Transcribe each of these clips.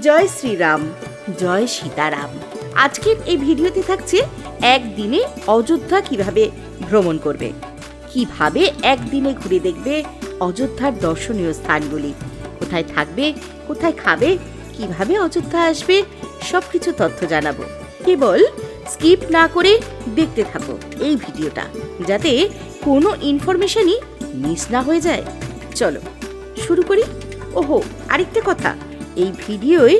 জয় শ্রীরাম। জয় সীতারাম। আজকের এই ভিডিওতে থাকছে একদিনে অযোধ্যা কীভাবে ভ্রমণ করবে, কীভাবে একদিনে ঘুরে দেখবে অযোধ্যার দর্শনীয় স্থানগুলি, কোথায় থাকবে, কোথায় খাবে, কীভাবে অযোধ্যা আসবে সব কিছু তথ্য জানাব। কেবল স্কিপ না করে দেখতে থাকো এই ভিডিওটা, যাতে কোনো ইনফরমেশনই মিস না হয়ে যায়। চলো, শুরু করি। ওহো, আরেকটা কথা। এই ভিডিওয়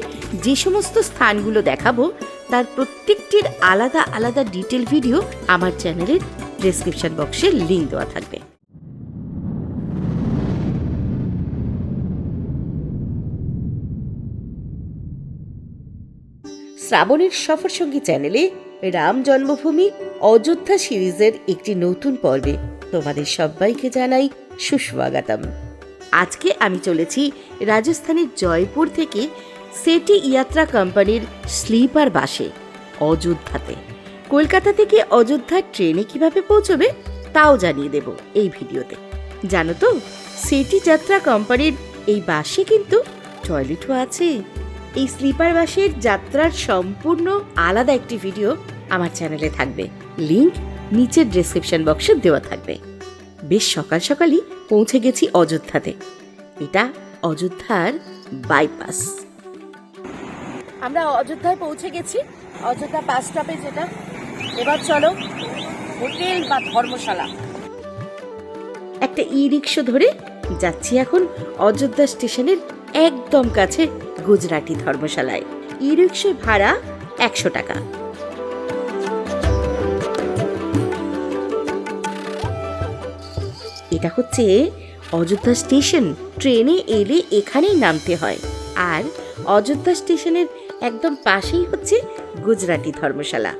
যে সমস্ত স্থানগুলো দেখাবো, তার প্রত্যেকটির আলাদা আলাদা ডিটেল ভিডিও আমার চ্যানেলের ডেসক্রিপশন বক্সে লিংক দেওয়া থাকবে। শ্রাবণের সফর সঙ্গী চ্যানেলে রাম জন্মভূমি অযোধ্যা সিরিজের একটি নতুন পর্বে তোমাদের সবাইকে জানাই সুস্বাগতম। আজকে আমি চলেছি রাজস্থানের জয়পুর থেকে সেটি ইয়াত্রা কোম্পানির স্লিপার বাসে, অযোধ্যাতে। কলকাতা থেকে অযোধ্যার ট্রেনে কীভাবে পৌঁছবে, তাও জানিয়ে দেব এই ভিডিওতে। জানো তো, সেটি যাত্রা কোম্পানির এই বাসে কিন্তু টয়লেটও আছে। এই স্লিপার বাসের যাত্রার সম্পূর্ণ আলাদা একটি ভিডিও আমার চ্যানেলে থাকবে। লিংক নিচের ডেসক্রিপশন বক্সে দেওয়া থাকবে। বেশ সকাল সকালই পৌঁছে গেছি অযোধ্যাতে। এটা অযোধ্যার বাইপাস আমরা অযোধ্যায় পৌঁছে গেছি। অযোধ্যা বাস স্টপে যেটা। এবার চলো হোটেল বা ধর্মশালা। একটা ই রিক্সা ধরে যাচ্ছি এখন অযোধ্যা স্টেশনের একদম কাছে গুজরাটি ধর্মশালায়। ই রিক্সা ভাড়া একশো টাকা। এটা হচ্ছে অযোধ্যা স্টেশন। ট্রেনে এলে এখানেই নামতে হয়। আর অযোধ্যা স্টেশনের একদম পাশেই হচ্ছে গুজরাটি ধর্মশালা।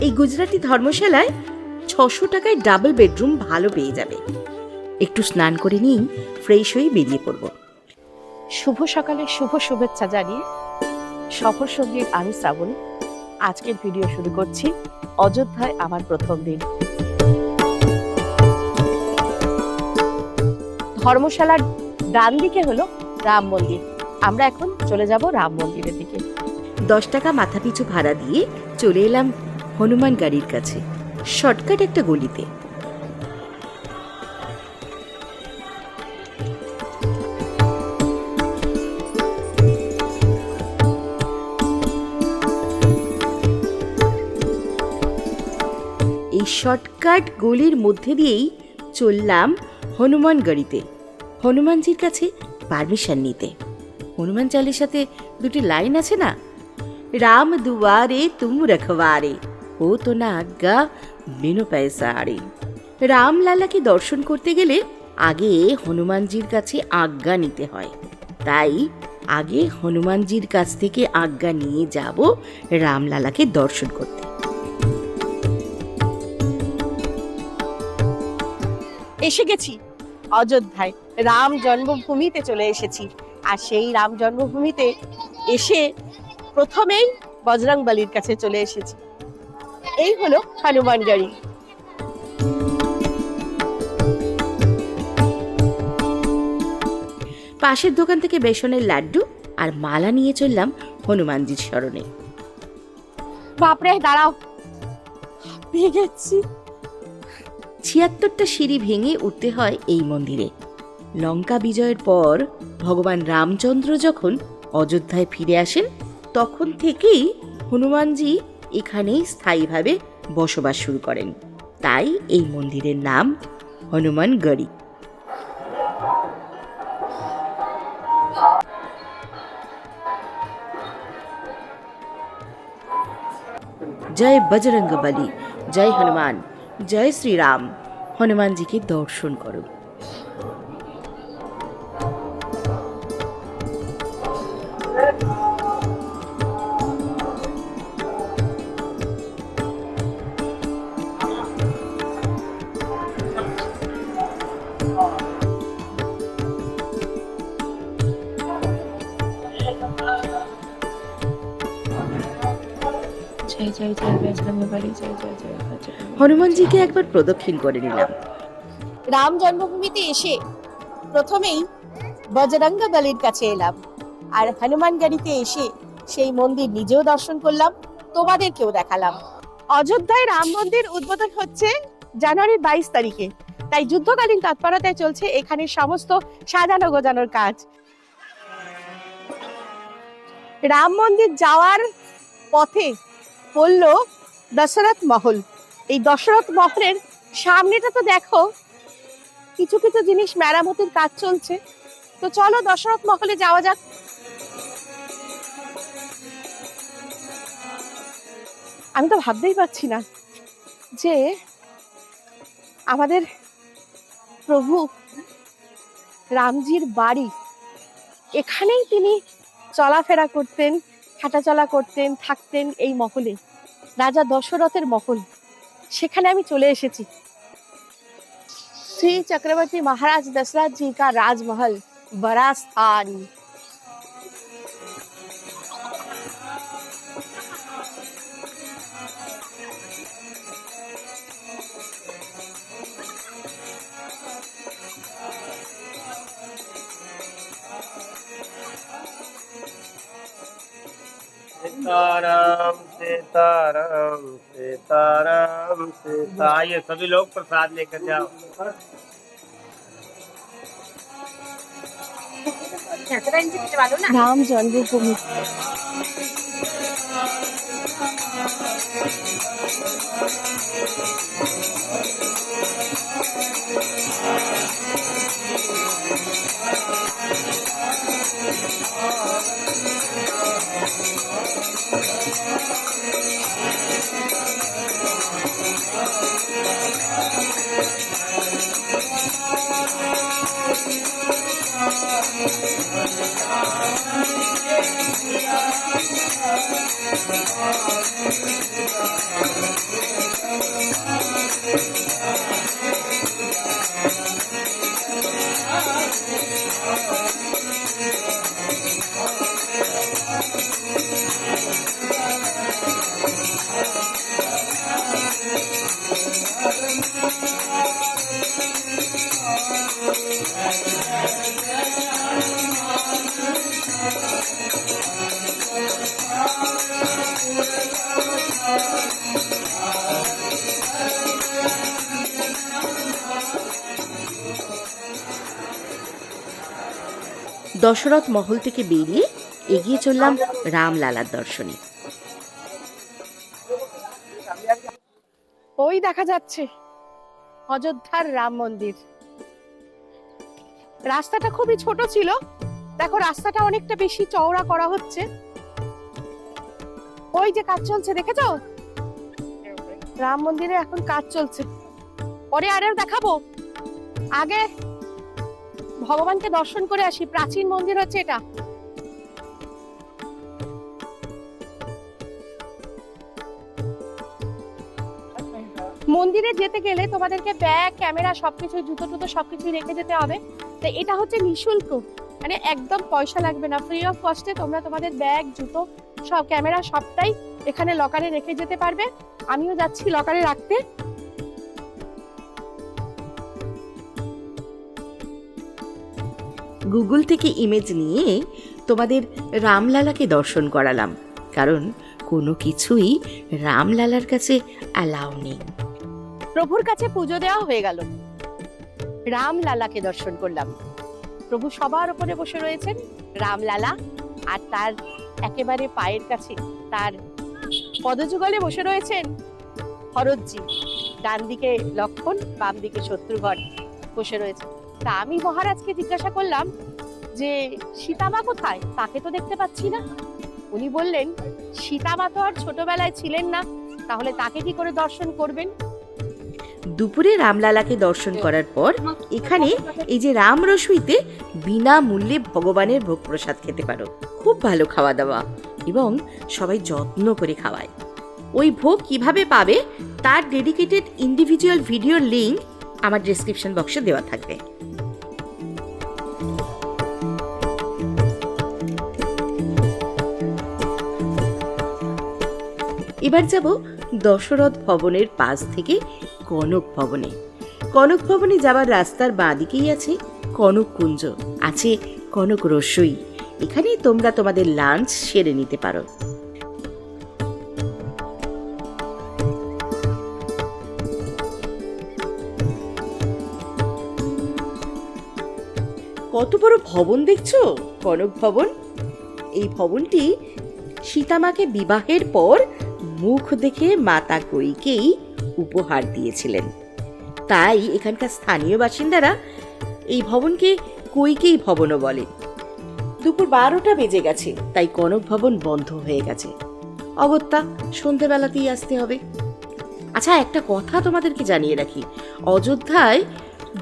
এই গুজরাটি ধর্মশালায় ছশো টাকায় ডাবল বেডরুম ভালো পেয়ে যাবে। একটু স্নান করে নিই ফ্রেশ হয়ে বেরিয়ে পড়ব। শুভ সকালের শুভ শুভেচ্ছা জানিয়ে সফর সঙ্গী আমি শ্রাবণ। আজকের ভিডিও শুরু করছি। অযোধ্যায় আমার প্রথম দিন। ধর্মশালার ডান দিকে হলো রাম মন্দির। আমরা এখন চলে যাব রাম মন্দিরের দিকে। দশ টাকা মাথা পিছু ভাড়া দিয়ে চলে এলাম হনুমান গাড়ির কাছে। শর্টকাট একটা গলিতে। এই শর্টকাট গলির মধ্যে দিয়েই চললাম হনুমান গাড়িতে। হনুমানজির কাছে পারমিশন নিতে। হনুমান চালের সাথে দুটি লাইন আছে না? রাম দুয়ারে তুম রখবারে ও তো না আজ্ঞা, বিনো পয়সা আরে। রামলালাকে দর্শন করতে গেলে আগে হনুমানজির কাছে আজ্ঞা নিতে হয়। তাই আগে হনুমানজির কাছ থেকে আজ্ঞা নিয়ে যাব রামলালাকে দর্শন করতে। এসে গেছি। অযোধ্যায় রাম জন্মভূমিতে চলে এসেছি। আর সেই রাম জন্মভূমিতে এসে প্রথমেই বজরং বলির কাছে চলে এসেছি। এই হলো হনুমান গাড়ি পাশের দোকান থেকে বেসনের লাড্ডু আর মালা নিয়ে চললাম হনুমানজির স্মরণে। বাপরে দাঁড়াও। পেয়ে গেছি ছিয়াত্তরটা সিঁড়ি ভেঙে উঠতে হয় এই মন্দিরে। লঙ্কা বিজয়ের পর ভগবান রামচন্দ্র যখন অযোধ্যায় ফিরে আসেন, তখন থেকেই হনুমানজি এখানেই স্থায়ীভাবে বসবাস শুরু করেন। তাই এই মন্দিরের নাম হনুমান গড়ি। জয় বজরঙ্গ বলি জয় হনুমান। জয় শ্রীরাম হনুমানজিকে দর্শন করো জয় জয় জয় বজরং বলি জয় জয় জয় বজরং হনুমানজিকে একবার প্রদক্ষিণ করে নিলাম। রাম জন্মভূমিতে এসে প্রথমেই বজরঙ্গ বলির কাছে এলাম। আর হনুমান গাড়িতে এসে সেই মন্দির নিজেও দর্শন করলাম, তোমাদেরকেও দেখালাম। অযোধ্যায় রাম মন্দির উদ্বোধন হচ্ছে জানুয়ারির বাইশ তারিখে। তাই যুদ্ধকালীন তৎপরতায় চলছে এখানে সমস্ত সাজানো গোজানোর কাজ। রাম মন্দির যাওয়ার পথে পড়ল দশরথ মহল। এই দশরথ মহলের সামনেটা তো দেখো, কিছু কিছু জিনিস মেরামতির কাজ চলছে। তো চলো দশরথ মহলে যাওয়া যাক। আমি তো ভাবতেই পারছি না যে আমাদের প্রভু রামজির বাড়ি, এখানেই তিনি চলাফেরা করতেন, হাঁটাচলা করতেন, থাকতেন এই মহলে, রাজা দশরথের মহল। সেখানে আমি চলে এসেছি শ্রী চক্রবর্তী মহারাজ দশরথ জি का राजमहल बड़ा स्थान सीताराम सीताराम सीताराम तो हाँ, आइए सभी लोग प्रसाद लेकर जाओ नाम जानवी भूमि Thank you. রাম জন্মভূমি দশরথ মহল থেকে বেরিয়ে এগিয়ে চললাম রামলালার দর্শনে। ওই দেখা যাচ্ছে, অযোধ্যার রাম মন্দির। রাস্তাটা খুবই ছোট ছিল দেখো, রাস্তাটা অনেকটা বেশি চওড়া করা হচ্ছে। ওই যে কাজ চলছে, দেখেছ? রাম মন্দিরে এখন কাজ চলছে। পরে আরেও দেখাবো। আগে ভগবানকে দর্শন করে আসি, প্রাচীন মন্দির হচ্ছে এটা। মন্দিরে যেতে গেলে তোমাদেরকে ব্যাগ, ক্যামেরা, সবকিছু, জুতো টুতো সবকিছু রেখে যেতে হবে। তো এটা হচ্ছে নিঃশুল্ক। মানে একদম পয়সা লাগবে না। ফ্রি অফ কস্টে তোমরা তোমাদের ব্যাগ জুতো সব ক্যামেরা সবটাই এখানে লকারে রেখে যেতে পারবে। আমিও যাচ্ছি লকারে রাখতে। গুগল থেকে ইমেজ নিয়ে তোমাদের রামলালাকে দর্শন করালাম। কারণ কোনো কিছুই রামলালার কাছে অ্যালাউ নেই। প্রভুর কাছে পুজো দেওয়া হয়ে গেল। রামলালাকে দর্শন করলাম। প্রভু সবার উপরে বসে রয়েছেন রাম লালা আর তার একেবারে পায়ের কাছে তার পদযুগলে বসে রয়েছেন ভরতজি ডান দিকে লক্ষণ, বাম দিকে শত্রুঘ্ন বসে রয়েছে তা আমি মহারাজকে জিজ্ঞাসা করলাম যে, সীতামা কোথায়? তাকে তো দেখতে পাচ্ছি না। উনি বললেন, সীতামা তো আর ছোটবেলায় ছিলেন না, তাহলে তাকে কি করে দর্শন করবেন? দুপুরে রামলালাকে দর্শন করার পর এখানে এই যে রাম রসুইতে বিনামূল্যে ভগবানের ভোগ প্রসাদ খেতে পারো। খুব ভালো খাওয়া দাওয়া এবং সবাই যত্ন করে খাওয়ায়। ওই ভোগ কীভাবে পাবে তার ডেডিকেটেড ইন্ডিভিজুয়াল ভিডিওর লিঙ্ক আমার ডিসক্রিপশন বক্সে দেওয়া থাকবে। এবার যাব দশরথ ভবনের পাশ থেকে কনক ভবনে। কনক ভবনে যাওয়ার রাস্তার বাঁ দিকেই আছে কনক কুঞ্জ। আছে কনক রসই। এখানেই তোমরা তোমাদের লাঞ্চ সেরে নিতে পারো। কত বড় ভবন দেখছ? কনক ভবন? এই ভবনটি সীতামাকে বিবাহের পর মুখ দেখে মাতা কৈকেই উপহার দিয়েছিলেন। তাই এখানকার স্থানীয় বাসিন্দারা এই ভবনকে কৈকেই ভবনও বলে। দুপুর বারোটা বেজে গেছে, তাই কনক ভবন বন্ধ হয়ে গেছে। অগত্যা, সন্ধেবেলাতেই আসতে হবে। আচ্ছা একটা কথা তোমাদেরকে জানিয়ে রাখি। অযোধ্যায়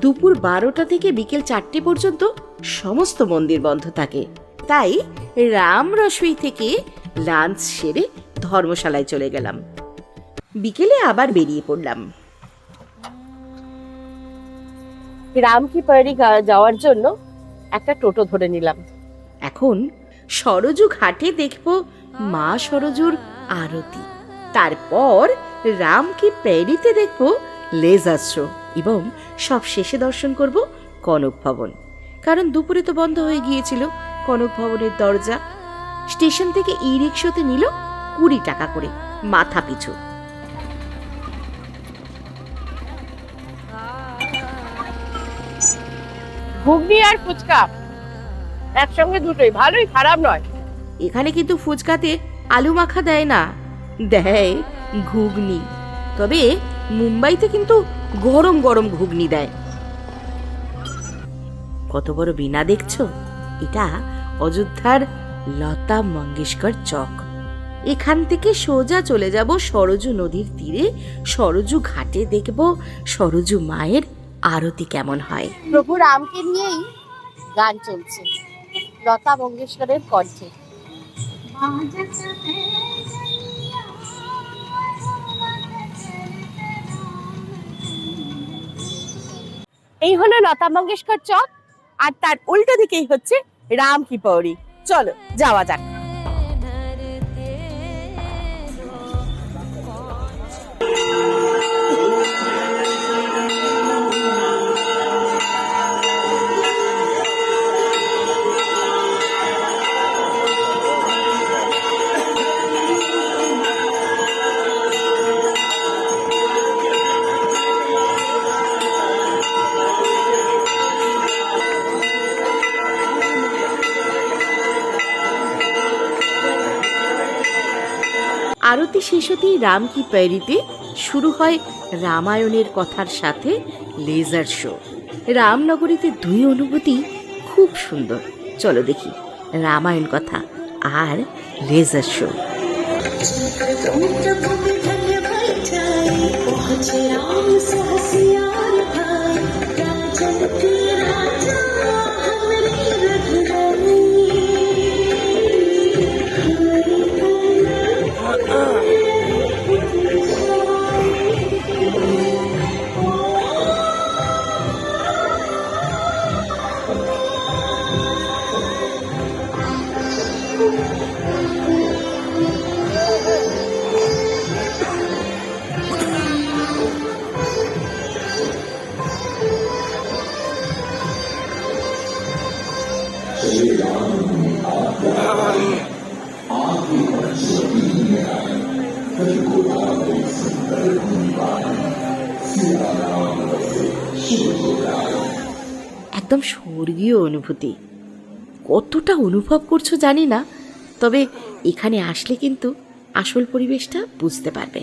দুপুর বারোটা থেকে বিকেল চারটে পর্যন্ত সমস্ত মন্দির বন্ধ থাকে। তাই রাম রসই থেকে লাঞ্চ সেরে ধর্মশালায় চলে গেলাম। বিকেলে আবার বেরিয়ে পড়লাম। রামকি পাড়ি যাওয়ার জন্য একটা টোটো ধরে নিলাম। এখন সরজু ঘাটে দেখব মা সরজুর আরতি। তারপর রামকে প্রেরিতে দেখব লেজার শো এবং সব শেষে দর্শন করব কনক ভবন। কারণ দুপুরে তো বন্ধ হয়ে গিয়েছিল কনক ভবনের দরজা। স্টেশন থেকে ই রিক্সাতে নিল কুড়ি টাকা করে মাথা পিছু। ঘুগনি আর ফুচকা একসঙ্গে দুটোই ভালোই খারাপ নয়। এখানে কিন্তু ফুচকাতে আলু মাখা দেয় না। দেয় ঘুগনি তবে মুম্বাইতে কিন্তু গরম গরম ঘুগনি দেয়। কত বড় বিনা দেখছ? এটা অযোধ্যার লতা মঙ্গেশকর চক। এখান থেকে সোজা চলে যাব সরজু নদীর তীরে। সরজু ঘাটে দেখব সরজু মায়ের আরতি কেমন হয়। প্রভু রামকে নিয়েই গান চলছে। লতা মঙ্গেশকরের কণ্ঠে। এই হলো লতা মঙ্গেশকর চক আর তার উল্টো দিকেই হচ্ছে রাম কি পৌরি। চলো যাওয়া যাক। Música আরতি শেষ হতেই রাম কি প্যারিতে শুরু হয় রামায়ণের কথার সাথে লেজার শো। রামনগরীতে দুই অনুভূতি খুব সুন্দর। চলো দেখি রামায়ণ কথা আর লেজার শো। একদম স্বর্গীয় অনুভূতি। কতটা অনুভব করছ জানি না, তবে এখানে আসলে কিন্তু আসল পরিবেশটা বুঝতে পারবে।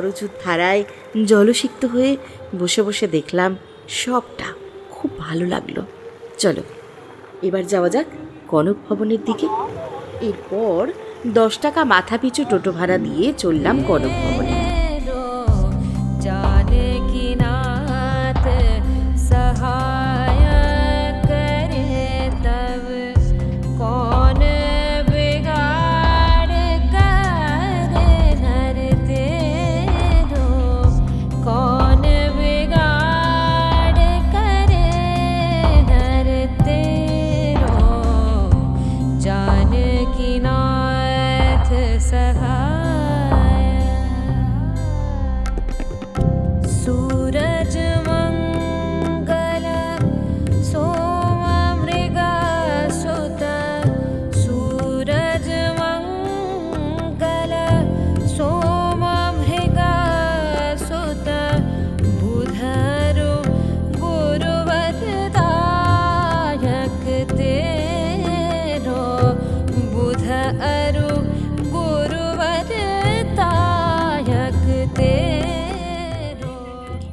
সরজুর ধারায় জলসিক্ত হয়ে বসে বসে দেখলাম সবটা খুব ভালো লাগল। চলো, এবার যাওয়া যাক কনক ভবনের দিকে। এরপর দশ টাকা মাথা পিছু টোটো ভাড়া দিয়ে চললাম কনক ভবনে।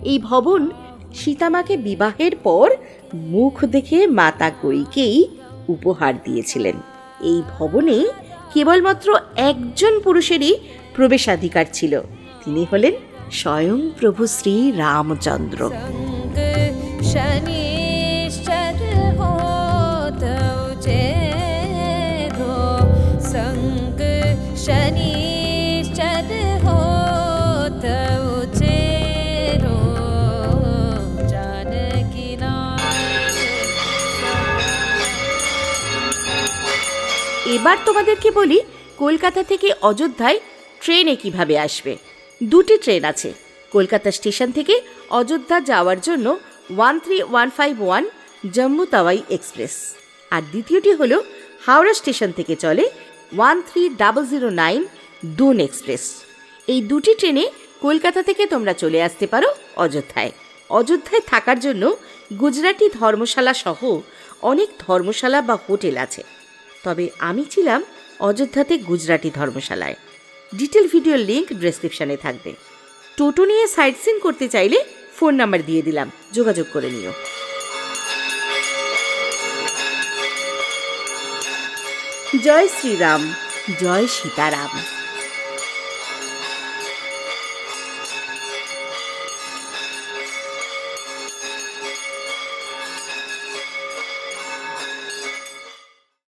এই ভবন সীতামাকে বিবাহের পর মুখ দেখে মাতা কৈকেই উপহার দিয়েছিলেন। এই ভবনে কেবলমাত্র একজন পুরুষেরই প্রবেশাধিকার ছিল। তিনি হলেন স্বয়ং প্রভু শ্রী রামচন্দ্র। এবার তোমাদেরকে বলি, কলকাতা থেকে অযোধ্যায় ট্রেনে কীভাবে আসবে? দুটি ট্রেন আছে। কলকাতা স্টেশন থেকে অযোধ্যা যাওয়ার জন্য one three one five one Jammu Tawi express. আর দ্বিতীয়টি হল, হাওড়া স্টেশন থেকে চলে one three double zero nine Doon express. এই দুটি ট্রেনে কলকাতা থেকে তোমরা চলে আসতে পারো অযোধ্যায়। অযোধ্যায় থাকার জন্য গুজরাটি ধর্মশালা সহ অনেক ধর্মশালা বা হোটেল আছে। তবে আমি ছিলাম অযোধ্যাতে গুজরাটি ধর্মশালায়। ডিটেল ভিডিওর লিঙ্ক ডিসক্রিপশানে থাকবে। টোটো নিয়ে সাইট সিন করতে চাইলে ফোন নাম্বার দিয়ে দিলাম। যোগাযোগ করে নিও। জয় শ্রীরাম, জয় সীতারাম।